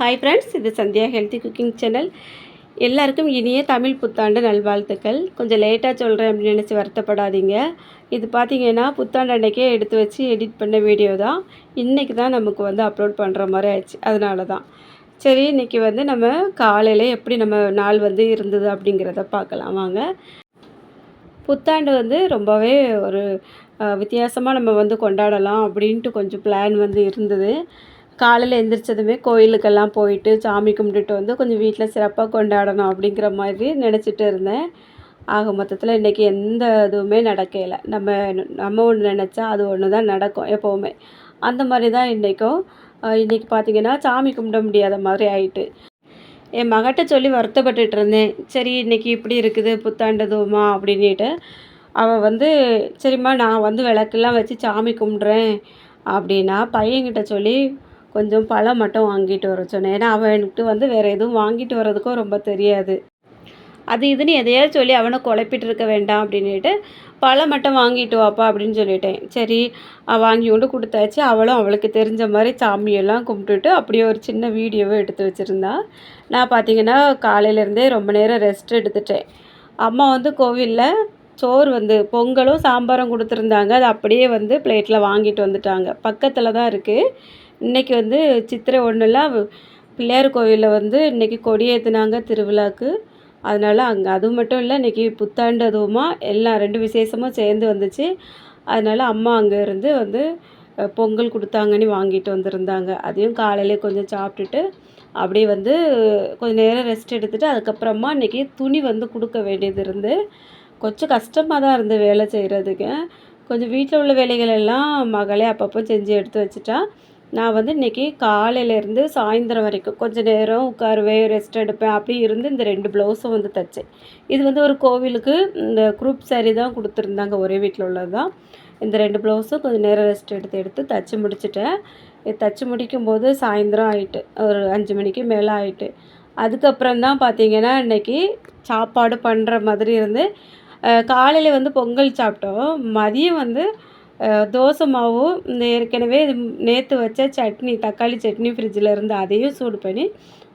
Hi friends இது Sandhya healthy cooking channel எல்லாருக்கும் இனிய தமிழ் புத்தாண்டு நல்வாழ்த்துக்கள். கொஞ்சம் லேட்டாக சொல்கிறேன் அப்படின்னு நினச்சி வருத்தப்படாதீங்க. இது பார்த்தீங்கன்னா புத்தாண்டு அன்றைக்கே எடுத்து வச்சு எடிட் பண்ண வீடியோ தான். இன்றைக்கி தான் நமக்கு வந்து அப்லோட் பண்ணுற மாதிரி ஆயிடுச்சு. அதனால தான். சரி இன்றைக்கி வந்து நம்ம காலையில் எப்படி நம்ம நாள் வந்து இருந்தது அப்படிங்கிறத பார்க்கலாம். வாங்க. புத்தாண்டு வந்து ரொம்பவே ஒரு வித்தியாசமாக நம்ம வந்து கொண்டாடலாம் அப்படின்ட்டு கொஞ்சம் பிளான் வந்து இருந்தது. காலையில் எந்திரிச்சதுமே கோயிலுக்கெல்லாம் போயிட்டு சாமி கும்பிட்டுட்டு வந்து கொஞ்சம் வீட்டில் சிறப்பாக கொண்டாடணும் அப்படிங்கிற மாதிரி நினச்சிட்டு இருந்தேன். ஆக மொத்தத்தில் இன்றைக்கி எந்த இதுவுமே நடக்கலை. நம்ம நம்ம ஒன்று நினச்சா அது ஒன்று தான் நடக்கும் எப்போவுமே. அந்த மாதிரி தான் இன்றைக்கும் இன்றைக்கி பார்த்திங்கன்னா சாமி கும்பிட முடியாத மாதிரி ஆயிட்டு. என் மகட்ட சொல்லி வருத்தப்பட்டுட்டு இருந்தேன். சரி இன்றைக்கி இப்படி இருக்குது புத்தாண்டதுமா அப்படின்ட்டு அவள் வந்து சரிம்மா நான் வந்து விளக்கெல்லாம் வச்சு சாமி கும்பிட்றேன் அப்படின்னா பையன்கிட்ட சொல்லி கொஞ்சம் பழம் மட்டும் வாங்கிட்டு வர சொன்னேன். ஏன்னா அவனுக்கு வந்து வேறு எதுவும் வாங்கிட்டு வர்றதுக்கும் ரொம்ப தெரியாது. அது இதுன்னு எதையாவது சொல்லி அவனை குழப்பிட்டு இருக்க வேண்டாம் அப்படின்ட்டு பழம் மட்டும் வாங்கிட்டு வாப்பா அப்படின்னு சொல்லிட்டேன். சரி வாங்கி கொண்டு கொடுத்தாச்சு. அவளும் அவளுக்கு தெரிஞ்ச மாதிரி சாமியெல்லாம் கும்பிட்டுட்டு அப்படியே ஒரு சின்ன வீடியோவை எடுத்து வச்சுருந்தா. நான் பார்த்தீங்கன்னா காலையிலேருந்தே ரொம்ப நேரம் ரெஸ்ட் எடுத்துட்டேன். அம்மா வந்து கோவிலில் சோறு வந்து பொங்கலும் சாம்பாரும் கொடுத்துருந்தாங்க. அது அப்படியே வந்து பிளேட்டில் வாங்கிட்டு வந்துட்டாங்க. பக்கத்தில் தான் இருக்குது இன்றைக்கி வந்து சித்திரை ஒன்றுலாம் பிள்ளையார் கோவிலில் வந்து இன்றைக்கி கொடியேற்றினாங்க திருவிழாவுக்கு அதனால் அங்கே அது மட்டும் இல்லை இன்றைக்கி புத்தாண்டு அதுவுமா எல்லாம் ரெண்டு விசேஷமும் சேர்ந்து வந்துச்சு. அதனால் அம்மா அங்கே இருந்து வந்து பொங்கல் கொடுத்தாங்கன்னு வாங்கிட்டு வந்திருந்தாங்க. அதையும் காலையிலே கொஞ்சம் சாப்பிட்டுட்டு அப்படியே வந்து கொஞ்சம் நேரம் ரெஸ்ட் எடுத்துகிட்டு அதுக்கப்புறமா இன்றைக்கி துணி வந்து கொடுக்க வேண்டியது இருந்து கொஞ்சம் கஷ்டமாக தான் இருந்து வேலை செய்கிறதுக்கு கொஞ்சம் வீட்டில் உள்ள வேலைகள் எல்லாம் மகளே அப்பப்போ செஞ்சு எடுத்து வச்சுட்டா. நான் வந்து இன்றைக்கி காலையிலேருந்து சாயந்தரம் வரைக்கும் கொஞ்சம் நேரம் உட்காருவேன் ரெஸ்ட் எடுப்பேன் அப்படி இருந்து இந்த ரெண்டு ப்ளவுஸும் வந்து தைச்சேன். இது வந்து ஒரு கோவிலுக்கு இந்த குரூப் சாரீ தான் கொடுத்துருந்தாங்க ஒரே வீட்டில் உள்ளது தான். இந்த ரெண்டு ப்ளவுஸும் கொஞ்சம் நேரம் ரெஸ்ட் எடுத்து எடுத்து தைச்சி முடிச்சிட்டேன். தைச்சி முடிக்கும்போது சாயந்தரம் ஆகிட்டு ஒரு அஞ்சு மணிக்கு மேலே ஆகிட்டு அதுக்கப்புறம் தான் பார்த்தீங்கன்னா இன்றைக்கி சாப்பாடு பண்ணுற மாதிரி இருந்து காலையில் வந்து பொங்கல் சாப்பிட்டோம். மதியம் வந்து தோசை மாவும் ஏற்கனவே நேற்று வச்ச சட்னி தக்காளி சட்னி ஃப்ரிட்ஜில் இருந்து அதையும் சூடு பண்ணி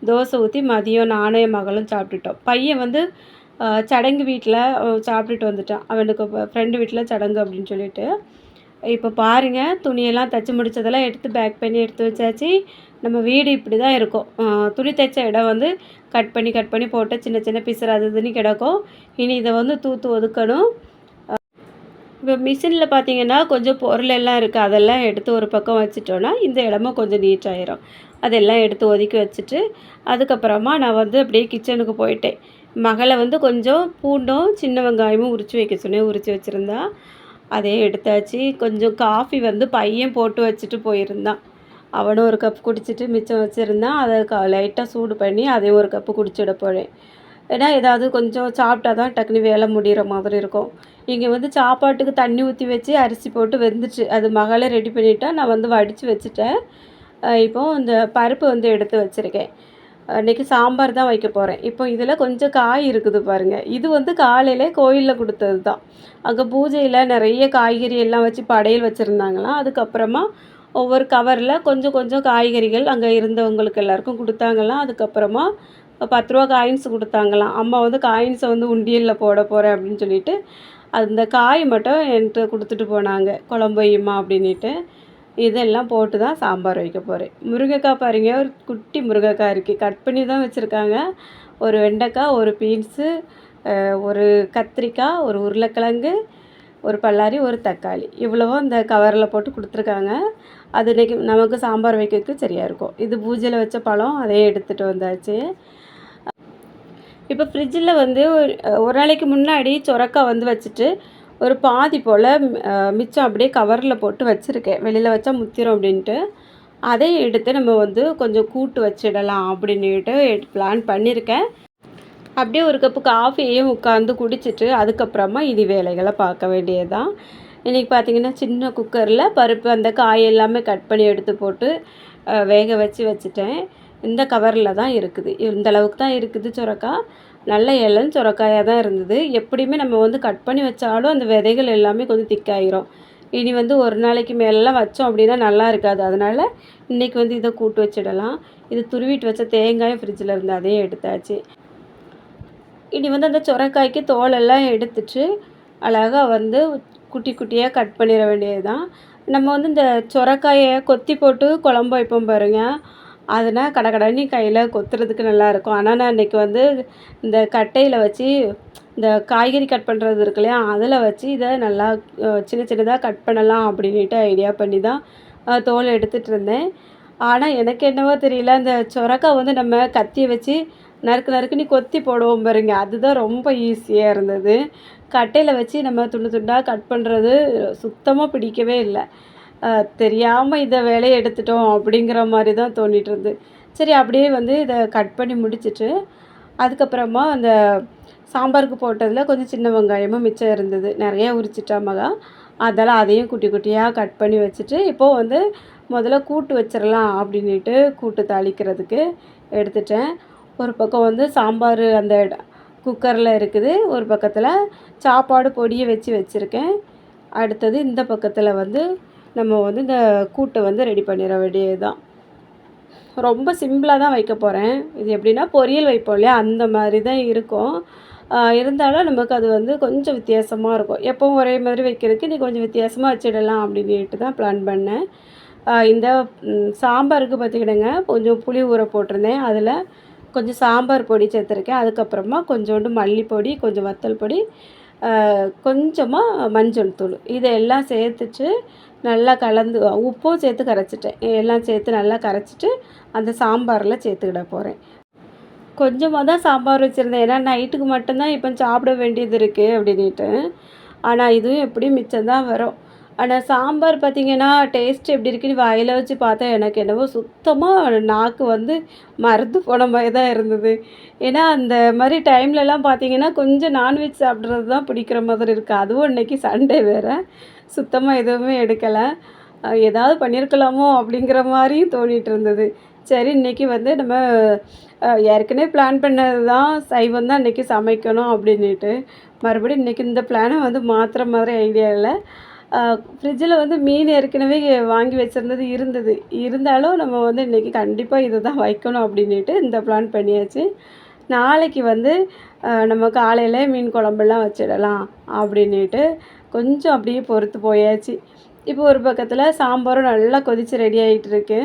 தோசை ஊற்றி மதியம் நானே மகளும் சாப்பிட்டுட்டோம். பையன் வந்து சடங்கு வீட்டில் சாப்பிட்டுட்டு வந்துட்டான். அவனுக்கு ஃப்ரெண்டு வீட்டில் சடங்கு அப்படின்னு சொல்லிட்டு. இப்போ பாருங்கள் துணியெல்லாம் தைச்சி முடித்ததெல்லாம் எடுத்து பேக் பண்ணி எடுத்து வச்சாச்சு. நம்ம வீடு இப்படி தான் இருக்கும் துணி தைச்ச இடம் வந்து கட் பண்ணி கட் பண்ணி போட்டு சின்ன சின்ன பிசுறு அது இதுன்னு கிடக்கும். இனி இதை வந்து தூத்து ஒதுக்கணும். இப்போ மிஷினில் பார்த்தீங்கன்னா கொஞ்சம் பொருள் எல்லாம் இருக்குது அதெல்லாம் எடுத்து ஒரு பக்கம் வச்சுட்டோன்னா இந்த இடமும் கொஞ்சம் நீட்டாயிரும் அதெல்லாம் எடுத்து ஒதுக்கி வச்சுட்டு அதுக்கப்புறமா நான் வந்து அப்படியே கிச்சனுக்கு போயிட்டேன். மகளை வந்து கொஞ்சம் பூண்டும் சின்ன வெங்காயமும் உரித்து வைக்க சொன்னேன். உரித்து வச்சுருந்தா அதே எடுத்தாச்சு. கொஞ்சம் காஃபி வந்து பையன் போட்டு வச்சுட்டு போயிருந்தான். அவனும் ஒரு கப் குடிச்சிட்டு மிச்சம் வச்சுருந்தான். அதை லைட்டாக சூடு பண்ணி அதையும் ஒரு கப்பு குடிச்சிட போகிறேன் ஏன்னா ஏதாவது கொஞ்சம் சாப்பிட்டா தான் டக்குனு வேலை முடிகிற மாதிரி இருக்கும். இங்கே வந்து சாப்பாட்டுக்கு தண்ணி ஊற்றி வச்சு அரிசி போட்டு வெந்துச்சு. அது மகளே ரெடி பண்ணிட்டா நான் வந்து வடித்து வச்சுட்டேன். இப்போது இந்த பருப்பு வந்து எடுத்து வச்சுருக்கேன். இன்றைக்கி சாம்பார் தான் வைக்க போகிறேன் இப்போ இதில் கொஞ்சம் காய் இருக்குது பாருங்கள் இது வந்து காலையில் கோயிலில் கொடுத்தது தான். அங்கே பூஜையில் நிறைய காய்கறி எல்லாம் வச்சு படையல் வச்சுருந்தாங்களாம் அதுக்கப்புறமா ஒவ்வொரு கவரில் கொஞ்சம் கொஞ்சம் காய்கறிகள் அங்கே இருந்தவங்களுக்கு எல்லாருக்கும் கொடுத்தாங்களாம். அதுக்கப்புறமா பத்து ரூபா காயின்ஸ் கொடுத்தாங்களாம். அம்மா வந்து காயின்ஸை வந்து உண்டியலில் போட போகிறேன் அப்படின்னு சொல்லிட்டு அந்த காய் மட்டும் என்கிட்ட கொடுத்துட்டு போனாங்க. குழம்பு வையுமா அப்படின்ட்டு இதெல்லாம் போட்டு தான் சாம்பார் வைக்க போகிறேன் முருங்கைக்காய் பாருங்க ஒரு குட்டி முருங்கைக்காய் இருக்குது கட் பண்ணி தான் வச்சுருக்காங்க. ஒரு வெண்டைக்காய் ஒரு பீன்ஸு ஒரு கத்திரிக்காய் ஒரு உருளைக்கிழங்கு ஒரு பல்லாரி ஒரு தக்காளி. இவ்வளவும் இந்த கவரில் போட்டு கொடுத்துருக்காங்க. அது இன்றைக்கி நமக்கு சாம்பார் வைக்கிறதுக்கு சரியாக இருக்கும். இது பூஜையில் வச்ச பழம் அதே எடுத்துகிட்டு வந்தாச்சு. இப்போ ஃப்ரிட்ஜில் வந்து ஒரு நாளைக்கு முன்னாடி சொரக்கா வந்து வச்சுட்டு ஒரு பாதி போல் மிச்சம் அப்படியே கவரில் போட்டு வச்சுருக்கேன். வெளியில் வச்சா முத்திரும் அப்படின்ட்டு. அதை எடுத்து நம்ம வந்து கொஞ்சம் கூட்டு வச்சிடலாம் அப்படின்ட்டு பிளான் பண்ணியிருக்கேன் அப்படியே ஒரு கப்பு காஃபியையும் உட்காந்து குடிச்சிட்டு அதுக்கப்புறமா இது வேலைகளை பார்க்க வேண்டியதுதான். இன்றைக்கி பார்த்திங்கன்னா சின்ன குக்கரில் பருப்பு அந்த காய் எல்லாமே கட் பண்ணி எடுத்து போட்டு வேக வச்சு வச்சுட்டேன். இந்த கவரில் தான் இருக்குது. இந்த அளவுக்கு தான் இருக்குது சுரக்காய் நல்ல இளம் சுரக்காயாக தான் இருந்தது. எப்படியுமே நம்ம வந்து கட் பண்ணி வச்சாலும் அந்த விதைகள் எல்லாமே கொஞ்சம் திக்காயிரும். இனி வந்து ஒரு நாளைக்கு மேலெலாம் வச்சோம் அப்படின்னா நல்லா இருக்காது. அதனால் இன்றைக்கி வந்து இதை கூட்டு வச்சிடலாம். இது துருவிட்டு வச்ச தேங்காயும் ஃப்ரிட்ஜில் இருந்து அதையும் எடுத்தாச்சு. இனி வந்து அந்த சுரக்காய்க்கு தோலெல்லாம் எடுத்துட்டு அழகாக வந்து குட்டி குட்டியாக கட் பண்ணிட வேண்டியது தான் நம்ம வந்து இந்த சுரக்காயை கொத்தி போட்டு குழம்பு வைப்போம் பாருங்கள் அதுனா கடகடன்னு கையில் கொத்துறதுக்கு நல்லாயிருக்கும் ஆனால் நான் இன்றைக்கி வந்து இந்த கட்டையில் வச்சு இந்த காய்கறி கட் பண்ணுறது இருக்கு இல்லையா அதில் வச்சு இதை நல்லா சின்ன சின்னதாக கட் பண்ணலாம் அப்படின்ட்டு ஐடியா பண்ணி தான் தோல் எடுத்துகிட்டு இருந்தேன். ஆனால் எனக்கு என்னவோ தெரியல அந்த சொரக்கா வந்து நம்ம கத்தியை வச்சு நறுக்கு நறுக்குன்னு கொத்தி போடுவோம் பாருங்க அதுதான் ரொம்ப ஈஸியாக இருந்தது. கட்டையில் வச்சு நம்ம துண்டு துண்டாக கட் பண்ணுறது சுத்தமாக பிடிக்கவே இல்லை. தெரியாமல் இதை வேலையை எடுத்துட்டோம் அப்படிங்கிற மாதிரி தான் தோணிட்டு இருந்து சரி அப்படியே வந்து இதை கட் பண்ணி முடிச்சிட்டு அதுக்கப்புறமா அந்த சாம்பாருக்கு போட்டதில் கொஞ்சம் சின்ன வெங்காயமும் மிச்சம் இருந்தது. நிறைய உரிச்சிட்டா மகா. அதெல்லாம் அதையும் குட்டி குட்டியாக கட் பண்ணி வச்சுட்டு இப்போது வந்து முதல்ல கூட்டு வச்சிடலாம் அப்படின்ட்டு கூட்டு தாளிக்கிறதுக்கு எடுத்துட்டேன். ஒரு பக்கம் வந்து சாம்பார் அந்த குக்கரில் இருக்குது. ஒரு பக்கத்தில் சாப்பாடு பொடியை வச்சு வச்சுருக்கேன். அடுத்தது இந்த பக்கத்தில் வந்து நம்ம வந்து இந்த கூட்டை வந்து ரெடி பண்ணிட வேண்டியது தான் ரொம்ப சிம்பிளாக தான் வைக்க போகிறேன் இது எப்படின்னா பொரியல் வைப்போம் இல்லையா? அந்த மாதிரி தான் இருக்கும். இருந்தாலும் நமக்கு அது வந்து கொஞ்சம் வித்தியாசமாக இருக்கும். எப்பவும் ஒரே மாதிரி வைக்கிறதுக்கு நீ கொஞ்சம் வித்தியாசமாக வச்சிடலாம் அப்படின்ட்டு தான் பிளான் பண்ணேன். இந்த சாம்பாருக்கு பார்த்துக்கிடுங்க. கொஞ்சம் புளி ஊற போட்டிருந்தேன். அதில் கொஞ்சம் சாம்பார் பொடி சேர்த்துருக்கேன். அதுக்கப்புறமா கொஞ்சோண்டு மல்லிப்பொடி கொஞ்சம் வத்தல் பொடி கொஞ்சமாக மஞ்சள் தூள். இதெல்லாம் சேர்த்துச்சு. நல்லா கலந்து உப்பும் சேர்த்து கரைச்சிட்டேன். எல்லாம் சேர்த்து நல்லா கரைச்சிட்டு அந்த சாம்பாரில் சேர்த்துக்கிட போகிறேன் கொஞ்சமாக தான் சாம்பார் வச்சுருந்தேன். ஏன்னா நைட்டுக்கு மட்டும்தான் இப்போ சாப்பிட வேண்டியது இருக்குது அப்படின்ட்டு ஆனால் இதுவும் எப்படியும் மிச்சம் தான் வரும். ஆனால் சாம்பார் பார்த்திங்கன்னா டேஸ்ட் எப்படி இருக்குன்னு வாயில் வச்சு பார்த்தா எனக்கு என்னவோ சுத்தமாக நாக்கு வந்து மறந்து போன மாதிரி தான் இருந்தது. ஏன்னா அந்த மாதிரி டைம்லலாம் பார்த்தீங்கன்னா கொஞ்சம் நான்வெஜ் சாப்பிட்றது தான் பிடிக்கிற மாதிரி இருக்குது அதுவும் இன்னைக்கு சண்டே வேறு. சுத்தமாக எதுவுமே எடுக்கலை. ஏதாவது பண்ணியிருக்கலாமோ அப்படிங்கிற மாதிரியும் தோணிகிட்டு இருந்தது. சரி இன்றைக்கி வந்து நம்ம ஏற்கனவே பிளான் பண்ணது தான் சைவம் தான் இன்றைக்கி சமைக்கணும் அப்படின்ட்டு மறுபடியும் இன்றைக்கி இந்த பிளானை வந்து மாற்றுற மாதிரி ஐடியா இல்லை. ஃப்ரிட்ஜில் வந்து மீன் ஏற்கனவே வாங்கி வச்சுருந்தது இருந்தது. இருந்தாலும் நம்ம வந்து இன்றைக்கி கண்டிப்பாக இதை தான் வைக்கணும் அப்படின்ட்டு இந்த பிளான் பண்ணியாச்சு. நாளைக்கு வந்து நம்ம காலையில் மீன் குழம்பெல்லாம் வச்சிடலாம் அப்படின்ட்டு கொஞ்சம் அப்படியே பொறுத்து போயாச்சு. இப்போ ஒரு பக்கத்தில் சாம்பாரும் நல்லா கொதித்து ரெடி ஆகிட்டு இருக்கு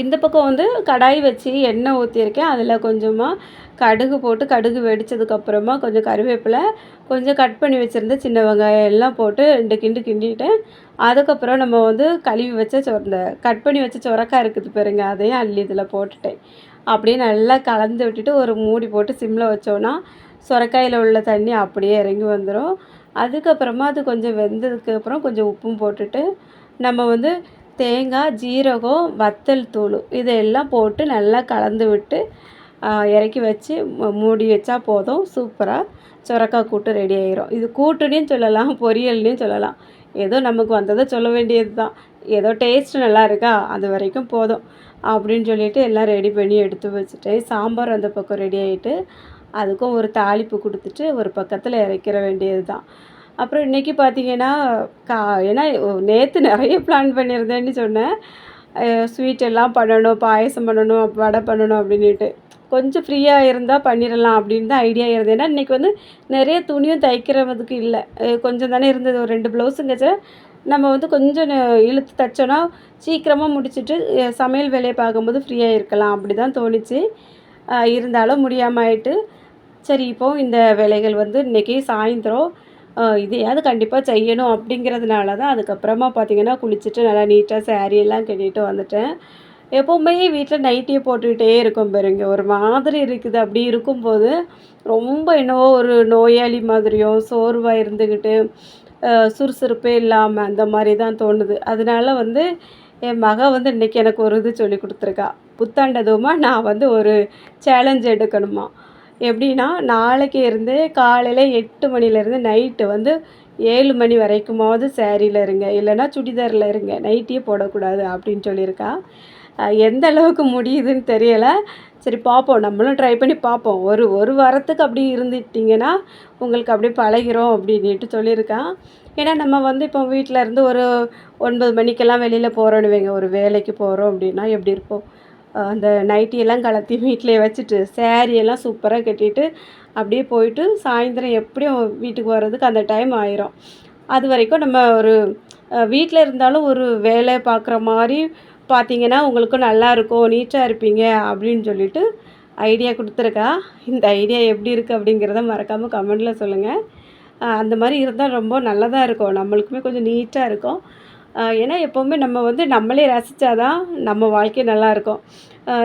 இந்த பக்கம் வந்து கடாய் வச்சு எண்ணெய் ஊற்றியிருக்கேன் அதில் கொஞ்சமாக கடுகு போட்டு கடுகு வெடிச்சதுக்கப்புறமா கொஞ்சம் கருவேப்பிலை கொஞ்சம் கட் பண்ணி வச்சுருந்த சின்ன வெங்காயம் எல்லாம் போட்டு ரெண்டு கிண்டு கிண்டிட்டேன். அதுக்கப்புறம் நம்ம வந்து கழுவி வச்ச சொ இந்த கட் பண்ணி வச்ச சொரக்காய் இருக்குது பாருங்க அதையும் அள்ளி இதில் போட்டுட்டேன். அப்படியே நல்லா கலந்து விட்டுட்டு ஒரு மூடி போட்டு சிம்மில் வச்சோன்னா சொரக்காயில் உள்ள தண்ணி அப்படியே இறங்கி வந்துடும் அதுக்கப்புறமா அது கொஞ்சம் வெந்ததுக்கு அப்புறம் கொஞ்சம் உப்பும் போட்டுட்டு நம்ம வந்து தேங்காய் ஜீரகம் வத்தல் தூள் இதெல்லாம் போட்டு நல்லா கலந்து விட்டு இறக்கி வச்சு மூடி வச்சா போதும். சூப்பராக சுரக்காய் கூட்டு ரெடி ஆயிரும். இது கூட்டுனையும் சொல்லலாம் பொரியல்னையும் சொல்லலாம். ஏதோ நமக்கு வந்ததை சொல்ல வேண்டியது தான். ஏதோ டேஸ்ட் நல்லா இருக்கா? அது வரைக்கும் போதும். அப்படின்னு சொல்லிட்டு எல்லாம் ரெடி பண்ணி எடுத்து வச்சுட்டு சாம்பார் அந்த பக்கம் ரெடி ஆகிட்டு அதுக்கும் ஒரு தாளிப்பு கொடுத்துட்டு ஒரு பக்கத்தில் இறக்கிற வேண்டியது தான் அப்புறம் இன்றைக்கி பார்த்தீங்கன்னா கா ஏன்னா நேற்று நிறைய பிளான் பண்ணியிருந்தேன்னு சொன்னேன். ஸ்வீட் எல்லாம் பண்ணணும் பாயசம் பண்ணணும் வடை பண்ணணும் அப்படின்ட்டு கொஞ்சம் ஃப்ரீயாக இருந்தால் பண்ணிடலாம் அப்படின்னு தான் ஐடியா இருந்தது. ஏன்னா இன்றைக்கி வந்து நிறைய துணியும் தைக்கிறதுக்கு இல்லை. கொஞ்சம் தானே இருந்தது. ஒரு ரெண்டு ப்ளவுஸுங்கச்ச நம்ம வந்து கொஞ்சம் இழுத்து தைச்சோன்னா சீக்கிரமாக முடிச்சுட்டு சமையல் வேலையை பார்க்கும்போது ஃப்ரீயாக இருக்கலாம். அப்படி தான் தோணுச்சு இருந்தாலும் முடியாமல் ஆயிட்டு சரி இப்போ இந்த வேலைகள் வந்து இன்றைக்கி சாயந்தரம் இதையாவது கண்டிப்பாக செய்யணும் அப்படிங்கிறதுனால தான் அதுக்கப்புறமா பார்த்தீங்கன்னா குளிச்சுட்டு நல்லா நீட்டாக சேரீயெல்லாம் எல்லாம் கட்டிட்டு வந்துட்டேன். எப்போவுமே வீட்டில் நைட்டியை போட்டுக்கிட்டே இருக்கும் பாருங்க. ஒரு மாதிரி இருக்குது. அப்படி இருக்கும்போது ரொம்ப என்னவோ ஒரு நோயாளி மாதிரியும் சோர்வாக இருந்துக்கிட்டு சுறுசுறுப்பே இல்லாமல் அந்த மாதிரி தான் தோணுது. அதனால வந்து என் மக வந்து இன்றைக்கி எனக்கு ஒரு இது சொல்லி கொடுத்துருக்கா. புத்தாண்டதுமா நான் வந்து ஒரு சேலஞ்ச் எடுக்கணுமா. எப்படின்னா நாளைக்கு இருந்து காலையில் எட்டு மணிலேருந்து நைட்டு வந்து ஏழு மணி வரைக்குமாவது சேரீயில் இருங்க. இல்லைன்னா சுடிதாரில் இருங்க. நைட்டியே போடக்கூடாது அப்படின்னு சொல்லியிருக்கா. எந்த அளவுக்கு முடியுதுன்னு தெரியலை. சரி பார்ப்போம் நம்மளும் ட்ரை பண்ணி பார்ப்போம் ஒரு ஒரு வாரத்துக்கு அப்படி இருந்துட்டிங்கன்னா உங்களுக்கு அப்படியே பழகிறோம் அப்படின்ட்டு சொல்லியிருக்கான் ஏன்னா நம்ம வந்து இப்போ வீட்டில் இருந்து ஒரு ஒன்பது மணிக்கெல்லாம் வெளியில் போகிறோன்னு வைங்க. ஒரு வேலைக்கு போகிறோம் அப்படின்னா எப்படி இருப்போம்? அந்த நைட்டியெல்லாம் கலத்தி வீட்டிலே வச்சுட்டு சேரீயெல்லாம் சூப்பராக கட்டிட்டு அப்படியே போயிட்டு சாயந்தரம் எப்படியும் வீட்டுக்கு வர்றதுக்கு அந்த டைம் ஆயிரும். அது வரைக்கும் நம்ம ஒரு வீட்டில் இருந்தாலும் ஒரு வேலை பார்க்குற மாதிரி பார்த்தீங்கன்னா உங்களுக்கும் நல்லா இருக்கும் நீட்டாக இருப்பீங்க அப்படின்னு சொல்லிட்டு ஐடியா கொடுத்துருக்கா. இந்த ஐடியா எப்படி இருக்குது அப்படிங்கிறத மறக்காமல் கமெண்டில் சொல்லுங்கள் அந்த மாதிரி இருந்தால் ரொம்ப நல்லதாக இருக்கும். நம்மளுக்குமே கொஞ்சம் நீட்டாக இருக்கும். ஏன்னா எப்போவுமே நம்ம வந்து நம்மளே ரசித்தாதான் நம்ம வாழ்க்கை நல்லாயிருக்கும்.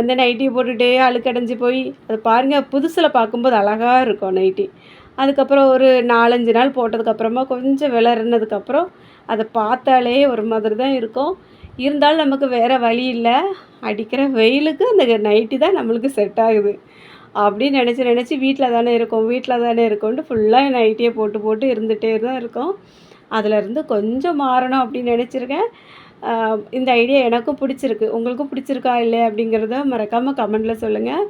இந்த நைட்டியை போட்டுகிட்டே அழுக்கடைஞ்சு போய் அதை பாருங்கள் புதுசில் பார்க்கும்போது அழகாக இருக்கும் நைட்டி அதுக்கப்புறம் ஒரு நாலஞ்சு நாள் போட்டதுக்கப்புறமா கொஞ்சம் விளறினதுக்கப்புறம் அதை பார்த்தாலே ஒரு மாதிரி தான் இருக்கும். இருந்தாலும் நமக்கு வேறு வழி இல்லை. அடிக்கிற வெயிலுக்கு அந்த நைட்டி தான் நம்மளுக்கு செட் ஆகுது. அப்படின்னு நினச்சி நினச்சி வீட்டில் தானே இருக்கும் வீட்டில் தானே இருக்கோன்ட்டு ஃபுல்லாக நைட்டியை போட்டு போட்டு இருந்துகிட்டே தான் இருக்கும். அதிலேருந்து கொஞ்சம் மாறணும் அப்படின்னு நினச்சிருக்கேன். இந்த ஐடியா எனக்கும் பிடிச்சிருக்கு. உங்களுக்கும் பிடிச்சிருக்கா இல்லை அப்படிங்கிறத மறக்காமல் கமெண்டில் சொல்லுங்கள்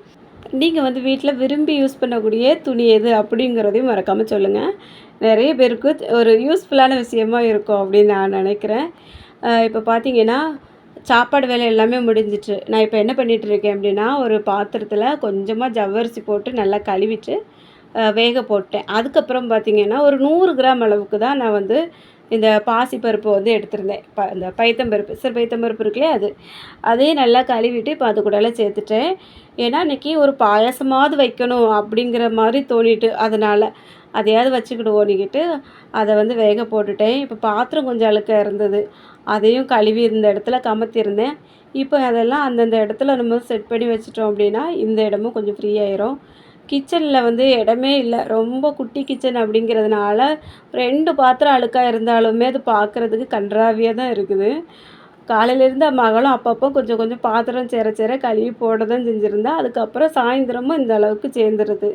நீங்கள் வந்து வீட்டில் விரும்பி யூஸ் பண்ணக்கூடிய துணி எது அப்படிங்கிறதையும் மறக்காமல் சொல்லுங்கள் நிறைய பேருக்கு ஒரு யூஸ்ஃபுல்லான விஷயமா இருக்கும் அப்படின்னு நான் நினைக்கிறேன். இப்போ பார்த்தீங்கன்னா சாப்பாடு வேலை எல்லாமே முடிஞ்சிட்டு நான் இப்போ என்ன பண்ணிகிட்ருக்கேன் இருக்கேன் அப்படின்னா ஒரு பாத்திரத்தில் கொஞ்சமாக ஜவ்வரிசி போட்டு நல்லா கழுவிட்டு வேக போட்டேன். அதுக்கப்புறம் பார்த்தீங்கன்னா ஒரு நூறு கிராம் அளவுக்கு தான் நான் வந்து இந்த பாசிப்பருப்பு வந்து எடுத்திருந்தேன். ப இந்த பைத்தம்பருப்பு சார் பைத்தம்பருப்பு இருக்குல்லையே அது. அதையும் நல்லா கழுவிட்டு இப்போ அது கூடலாம் சேர்த்துட்டேன். ஏன்னா இன்றைக்கி ஒரு பாயாசமாவது வைக்கணும் அப்படிங்கிற மாதிரி தோணிட்டு அதனால் அதையாவது வச்சுக்கிடுவோன்னுக்கிட்டு அதை வந்து வேக போட்டுட்டேன். இப்போ பாத்திரம் கொஞ்சம் அழுக்காக இருந்தது. அதையும் கழுவி இருந்த இடத்துல கமத்திருந்தேன். இப்போ அதெல்லாம் அந்தந்த இடத்துல நம்ம செட் பண்ணி வச்சிட்டோம் அப்படின்னா இந்த இடமும் கொஞ்சம் ஃப்ரீ ஆயிரும். கிச்சனில் வந்து இடமே இல்லை. ரொம்ப குட்டி கிச்சன் அப்படிங்கிறதுனால ரெண்டு பாத்திரம் அழுக்காக இருந்தாலுமே அது பார்க்குறதுக்கு கன்றாவியாக தான் இருக்குது. காலையிலேருந்து மகளும் அப்பப்போ கொஞ்சம் கொஞ்சம் பாத்திரம் சேர சேர கழுவி போட தான் செஞ்சுருந்தா. அதுக்கப்புறம் சாயந்தரமும் இந்த அளவுக்கு சேர்ந்துருது.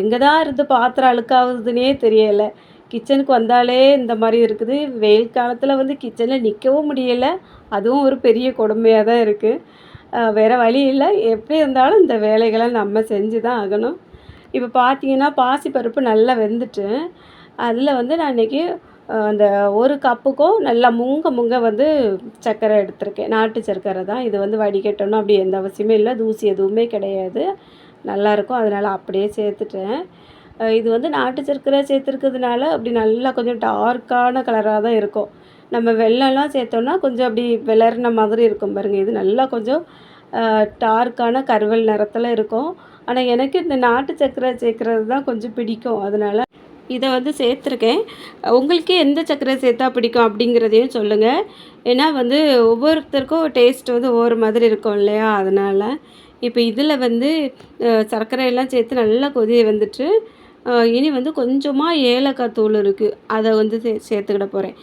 எங்கே தான் இருந்து பாத்திரம் அழுக்காகுதுன்னே தெரியலை. கிச்சனுக்கு வந்தாலே இந்த மாதிரி இருக்குது. வெயில் காலத்தில் வந்து கிச்சனில் நிற்கவும் முடியலை. அதுவும் ஒரு பெரிய கொடுமையாக தான் இருக்குது வேறு வழி இல்லை. எப்படி இருந்தாலும் இந்த வேலைகளை நம்ம செஞ்சு தான் ஆகணும். இப்போ பார்த்தீங்கன்னா பாசிப்பருப்பு நல்லா வெந்துட்டு அதில் வந்து நான் இன்றைக்கி அந்த ஒரு கப்புக்கும் நல்லா முங்க முங்க வந்து சர்க்கரை எடுத்திருக்கேன். நாட்டு சர்க்கரை தான். இது வந்து வடிகட்டணும். அப்படி எந்த அவசியமே இல்லை. தூசி எதுவுமே கிடையாது. நல்லாயிருக்கும் அதனால் அப்படியே சேர்த்துட்டேன். இது வந்து நாட்டு சர்க்கரை சேர்த்துருக்கிறதுனால அப்படி நல்லா கொஞ்சம் டார்க்கான கலராக தான் இருக்கும். நம்ம வெள்ளம்லாம் சேர்த்தோன்னா கொஞ்சம் அப்படி விளர்ன மாதிரி இருக்கும் பாருங்கள் இது நல்லா கொஞ்சம் டார்க்கான கருவல் நிறத்தில் இருக்கும். ஆனால் எனக்கு இந்த நாட்டு சர்க்கரை சேர்க்குறது தான் கொஞ்சம் பிடிக்கும். அதனால் இதை வந்து சேர்த்துருக்கேன். உங்களுக்கு எந்த சர்க்கரை சேர்த்தா பிடிக்கும் அப்படிங்கிறதையும் சொல்லுங்கள் ஏன்னா வந்து ஒவ்வொருத்தருக்கும் டேஸ்ட் வந்து ஒவ்வொரு மாதிரி இருக்கும் இல்லையா? அதனால் இப்போ இதில் வந்து சர்க்கரையெல்லாம் சேர்த்து நல்லா கொதி வந்துட்டு இனி வந்து கொஞ்சமாக ஏலக்காய் தூள் இருக்குது அதை வந்து சே சேர்த்துக்கிட போகிறேன்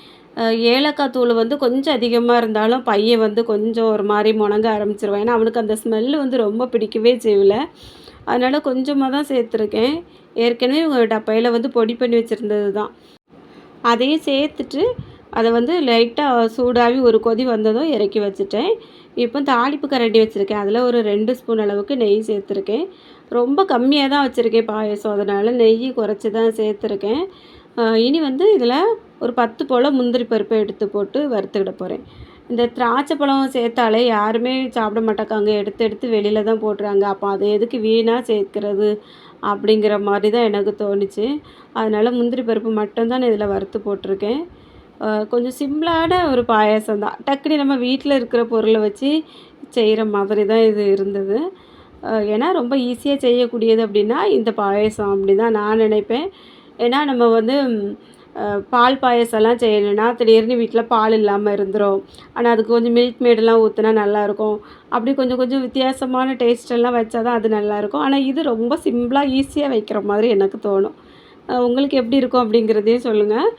ஏலக்காய் தூள் வந்து கொஞ்சம் அதிகமாக இருந்தாலும் பையன் வந்து கொஞ்சம் ஒரு மாதிரி முணங்க ஆரம்பிச்சிருவான். ஏன்னா அவனுக்கு அந்த ஸ்மெல்லு வந்து ரொம்ப பிடிக்கவே செய்யல. அதனால் கொஞ்சமாக தான் சேர்த்துருக்கேன். ஏற்கனவே உங்கள் டப்பையில் வந்து பொடி பண்ணி வச்சுருந்தது தான். அதையும் சேர்த்துட்டு அதை வந்து லைட்டாக சூடாகி ஒரு கொதி வந்ததும் இறக்கி வச்சுட்டேன். இப்போ தாளிப்பு கரண்டி வச்சுருக்கேன். அதில் ஒரு ரெண்டு ஸ்பூன் அளவுக்கு நெய் சேர்த்துருக்கேன். ரொம்ப கம்மியாக தான் வச்சுருக்கேன் பாயசம். அதனால் நெய் குறைச்சி தான் சேர்த்துருக்கேன். இனி வந்து இதில் ஒரு பத்து போல் முந்திரி பருப்பை எடுத்து போட்டு வறுத்துக்கிட போகிறேன் இந்த திராட்சை பழம் சேர்த்தாலே யாருமே சாப்பிட மாட்டாங்க. எடுத்து எடுத்து வெளியில் தான் போடுறாங்க. அப்போ அதை எதுக்கு வீணாக சேர்க்கிறது அப்படிங்கிற மாதிரி தான் எனக்கு தோணுச்சு. அதனால் முந்திரி பருப்பு மட்டும்தான் நான் இதில் வறுத்து போட்டிருக்கேன். கொஞ்சம் சிம்பிளான ஒரு பாயாசம் தான். டக்குனு நம்ம வீட்டில் இருக்கிற பொருளை வச்சு செய்கிற மாதிரி தான் இது இருந்தது. ஏன்னா ரொம்ப ஈஸியாக செய்யக்கூடியது அப்படின்னா இந்த பாயாசம் அப்படி தான் நான் நினைப்பேன். ஏன்னா நம்ம வந்து பால் பாயாசம்லாம் செய்யணும்னா திடீர்னு வீட்டில் பால் இல்லாமல் இருந்துடும் ஆனால் அதுக்கு கொஞ்சம் மில்க் மேடெல்லாம் ஊற்றினா நல்லாயிருக்கும். அப்படி கொஞ்சம் கொஞ்சம் வித்தியாசமான டேஸ்டெல்லாம் வச்சா தான் அது நல்லாயிருக்கும். ஆனால் இது ரொம்ப சிம்பிளாக ஈஸியாக வைக்கிற மாதிரி எனக்கு தோணும். உங்களுக்கு எப்படி இருக்கும் அப்படிங்கிறதையும் சொல்லுங்கள்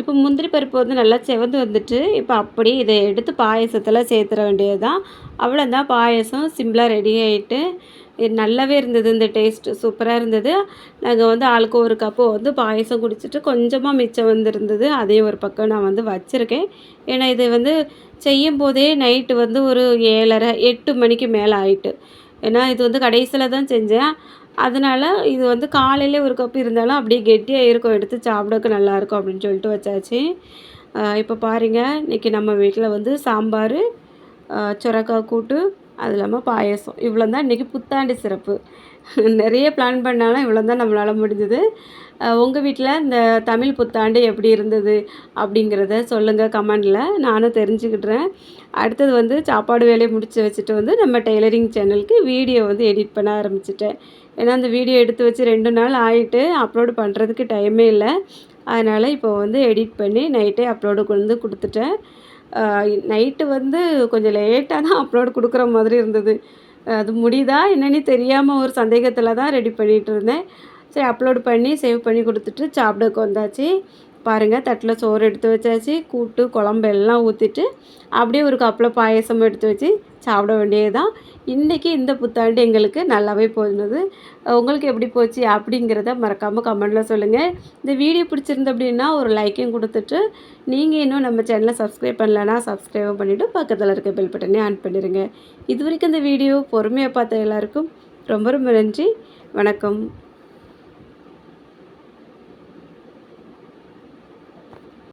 இப்போ முந்திரி பருப்பு வந்து நல்லா செவந்து வந்துட்டு இப்போ அப்படியே இதை எடுத்து பாயசத்தில் சேர்த்துற வேண்டியது தான் அவ்வளோதான் பாயசம் சிம்பிளாக ரெடி ஆகிட்டு இது நல்லாவே இருந்தது இந்த டேஸ்ட்டு சூப்பராக இருந்தது. நாங்கள் வந்து ஆளுக்கு ஒரு கப்பு வந்து பாயசம் குடிச்சிட்டு கொஞ்சமாக மிச்சம் வந்திருந்தது. அதையும் ஒரு பக்கம் நான் வந்து வச்சுருக்கேன். ஏன்னா இது வந்து செய்யும் போதே நைட்டு வந்து ஒரு ஏழரை எட்டு மணிக்கு மேலே ஆயிட்டு. ஏன்னா இது வந்து கடைசியில் தான் செஞ்சேன். அதனால இது வந்து காலையிலே ஒரு கப்பு இருந்தாலும் அப்படியே கெட்டியாக இருக்கும். எடுத்து சாப்பிடக்கு நல்லாயிருக்கும் அப்படின்னு சொல்லிட்டு வச்சாச்சு. இப்போ பாருங்கள் இன்றைக்கி நம்ம வீட்டில் வந்து சாம்பார் சுரக்காய் கூட்டு அது இல்லாமல் பாயசம். இவ்வளோ தான் இன்றைக்கி புத்தாண்டு சிறப்பு. நிறைய பிளான் பண்ணாலும் இவ்வளோ தான் நம்மளால் முடிஞ்சது. உங்கள் வீட்டில் இந்த தமிழ் புத்தாண்டு எப்படி இருந்தது அப்படிங்கிறத சொல்லுங்கள் கமெண்டில். நானும் தெரிஞ்சுக்கிட்டுறேன் அடுத்தது வந்து சாப்பாடு வேலையை முடித்து வச்சுட்டு வந்து நம்ம டெய்லரிங் சேனலுக்கு வீடியோ வந்து எடிட் பண்ண ஆரம்பிச்சிட்டேன். ஏன்னா அந்த வீடியோ எடுத்து வச்சு ரெண்டு நாள் ஆகிட்டு அப்லோடு பண்ணுறதுக்கு டைமே இல்லை. அதனால் இப்போ வந்து எடிட் பண்ணி நைட்டே அப்லோடு கொண்டு கொடுத்துட்டேன். நைட்டு வந்து கொஞ்சம் லேட்டாக தான் அப்லோடு கொடுக்குற மாதிரி இருந்தது. அது முடியுதா என்னன்னு தெரியாமல் ஒரு சந்தேகத்தில் தான் ரெடி பண்ணிகிட்டு இருந்தேன். சரி அப்லோடு பண்ணி சேவ் பண்ணி கொடுத்துட்டு சாப்பிடக்கு வந்தாச்சு. பாருங்கள் தட்டில் சோறு எடுத்து வச்சாச்சு. கூட்டு குழம்பு எல்லாம் ஊற்றிட்டு அப்படியே ஒரு கப்பில் பாயசமும் எடுத்து வச்சு சாப்பிட வேண்டியது தான் இன்றைக்கி இந்த புத்தாண்டு எங்களுக்கு நல்லாவே போயிருந்தது உங்களுக்கு எப்படி போச்சு அப்படிங்கிறத மறக்காமல் கமெண்டில் சொல்லுங்கள் இந்த வீடியோ பிடிச்சிருந்து அப்படின்னா ஒரு லைக்கையும் கொடுத்துட்டு நீங்கள் இன்னும் நம்ம சேனலை சப்ஸ்கிரைப் பண்ணலன்னா சப்ஸ்கிரைபும் பண்ணிவிட்டு பக்கத்தில் இருக்க பெல் பட்டனே ஆன் பண்ணிடுங்க இது வரைக்கும் இந்த வீடியோ பொறுமையாக பார்த்த எல்லாருக்கும் ரொம்ப ரொம்ப நன்றி. வணக்கம்.